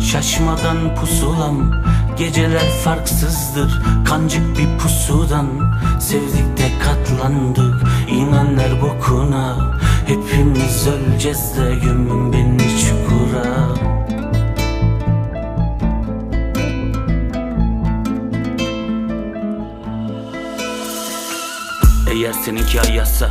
Şaşmadan pusulam. Geceler farksızdır Kancık bir pusudan. Sevdik de katlandık İnanlar bokuna. Hepimiz öleceğiz de Gömün beni çukura. Eğer seninki ayazsa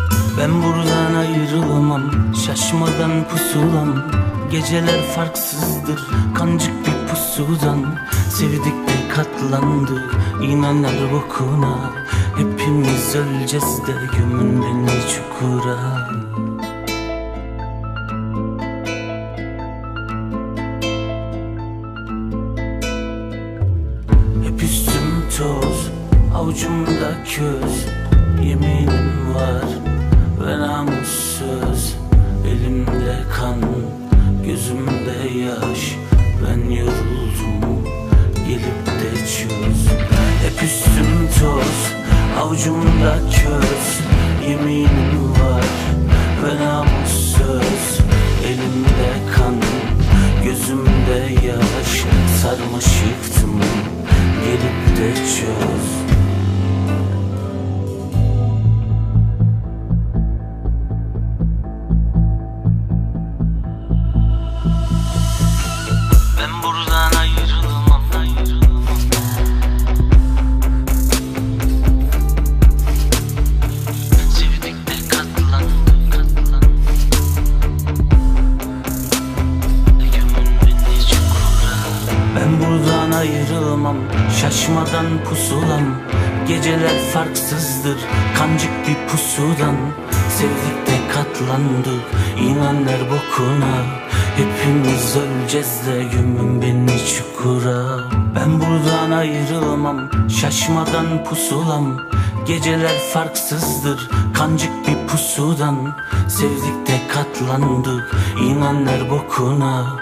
Ben buradan ayrılamam Şaşmadan pusulam. Geceler farksızdır Kancık bir pusudan. Sevdik de katlandı İnanlar bokuna. Hepimiz öleceğiz de Gömün beni çukura. Hep üstüm toz, avucumda köz Yeminim var ve namussuz Elimde kan, gözümde yaş. Ben yoruldum, gelip de çöz. Hep üstüm toz, avucumda köz Yeminim var ve namussuz Elimde kan, gözümde yaş. Sarmış yıktım, gelip de çöz ayrılmam Şaşmadan pusulam. Geceler farksızdır Kancık bir pusudan. Sevdik de katlandık İnanlar bokuna. Hepimiz öleceğiz de Gömün beni çukura. Ben buradan ayrılmam Şaşmadan pusulam. Geceler farksızdır Kancık bir pusudan. Sevdik de katlandık İnanlar bokuna